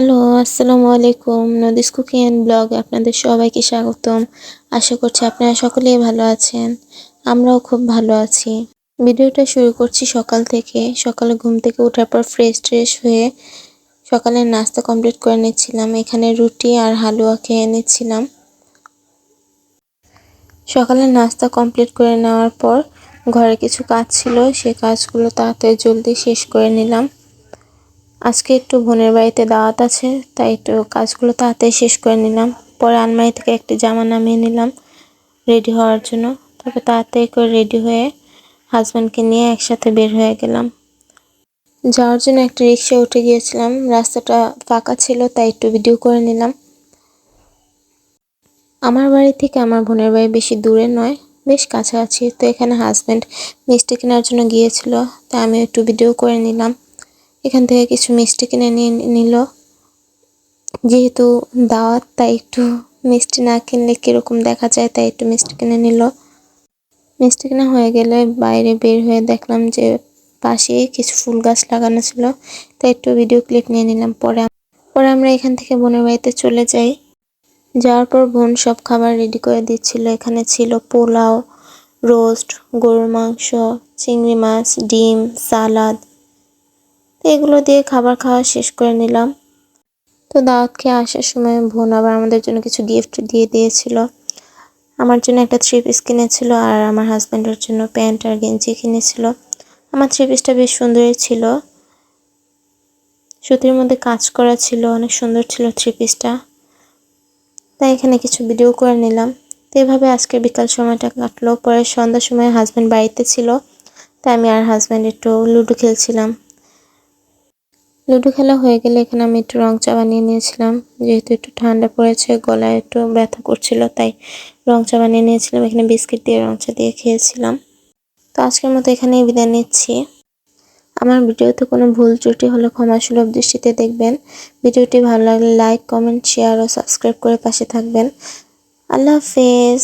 Hello, আসসালামু আলাইকুম। নদিস cooking and blog আপনাদের সবাইকে স্বাগতম। আশা করছি আপনারা সকলেই ভালো আছেন। আমরাও খুব ভালো আছি। ভিডিওটা শুরু করছি সকাল থেকে। সকালে ঘুম থেকে ওঠার পর ফ্রেশ ট্রেশ হয়ে সকালের নাস্তা কমপ্লিট করে নিচ্ছিলাম। এখানে রুটি আর হালুয়া খেয়ে নিচ্ছিলাম। সকালের নাস্তা কমপ্লিট করে নেওয়ার পর ঘরে কিছু কাজ ছিল। সে কাজগুলো তাড়াতাড়ি জলদি শেষ করে নিলাম। আজকে একটু বোনের বাড়িতে দাওয়াত আছে, তাই একটু কাজগুলো তাড়াতাড়ি শেষ করে নিলাম। পরে আলমারি থেকে একটি জামা নামিয়ে নিলাম রেডি হওয়ার জন্য। তারপর তাড়াতাড়ি করে রেডি হয়ে হাজব্যান্ডকে নিয়ে একসাথে বের হয়ে গেলাম। যাওয়ার জন্য একটা রিক্সা উঠে গিয়েছিলাম। রাস্তাটা ফাঁকা ছিল, তাই একটু ভিডিও করে নিলাম। আমার বাড়ি থেকে আমার বোনের বাড়ি বেশি দূরে নয়, বেশ কাছাকাছি। তো এখানে হাজব্যান্ড মিষ্টি কেনার জন্য গিয়েছিল, তাই আমি একটু ভিডিও করে নিলাম। এখান থেকে কিছু মিষ্টি কিনে নিয়ে নিল। যেহেতু দাওয়াত, তাই একটু মিষ্টি না কিনলে কীরকম দেখা যায়, তাই একটু মিষ্টি কিনে নিল। মিষ্টি কেনা হয়ে গেলে বাইরে বের হয়ে দেখলাম যে পাশেই কিছু ফুল গাছ লাগানো ছিল, তাই একটু ভিডিও ক্লিপ নিয়ে নিলাম। পরে পরে আমরা এখান থেকে বোনের বাড়িতে চলে যাই। যাওয়ার পর বোন সব খাবার রেডি করে দিচ্ছিল। এখানে ছিল পোলাও রোস্ট গরুর মাংস, চিংড়ি মাছ, ডিম সালাদ তো এগুলো দিয়ে খাবার খাওয়া শেষ করে নিলাম। তো দাওয়াত খেয়ে আসার সময় বোন আবার আমাদের জন্য কিছু গিফট দিয়ে দিয়েছিল। আমার জন্য একটা থ্রি পিস কিনেছিল আর আমার হাজব্যান্ডের জন্য প্যান্ট আর গেঞ্জি কিনেছিল। আমার থ্রি পিসটা বেশ সুন্দরই ছিল। সুতির মধ্যে কাজ করা ছিল, অনেক সুন্দর ছিল থ্রি পিসটা তাই এখানে কিছু ভিডিও করে নিলাম। তো এভাবে আজকে বিকাল সময়টা কাটলো। পরে সন্ধ্যার সময় হাজব্যান্ড বাড়িতে ছিল, তাই আমি আর হাজব্যান্ড একটু লুডো খেলছিলাম। লুডো খেলা হয়ে গেলে এখানে আমি একটু রং চা বানিয়ে নিয়েছিলাম। যেহেতু একটু ঠান্ডা পড়েছে, গলায় একটু ব্যথা করছিল, তাই রং চা বানিয়ে নিয়েছিলাম। এখানে বিস্কিট দিয়ে রং চা দিয়ে খেয়েছিলাম। তো আজকের মতো এখানেই বিদায় নিচ্ছি। আমার ভিডিওতে কোনো ভুল ত্রুটি হলে ক্ষমা সুলভ দৃষ্টিতে দেখবেন। ভিডিওটি ভালো লাগলে লাইক, কমেন্ট, শেয়ার ও সাবস্ক্রাইব করে পাশে থাকবেন। আল্লাহ হাফেজ।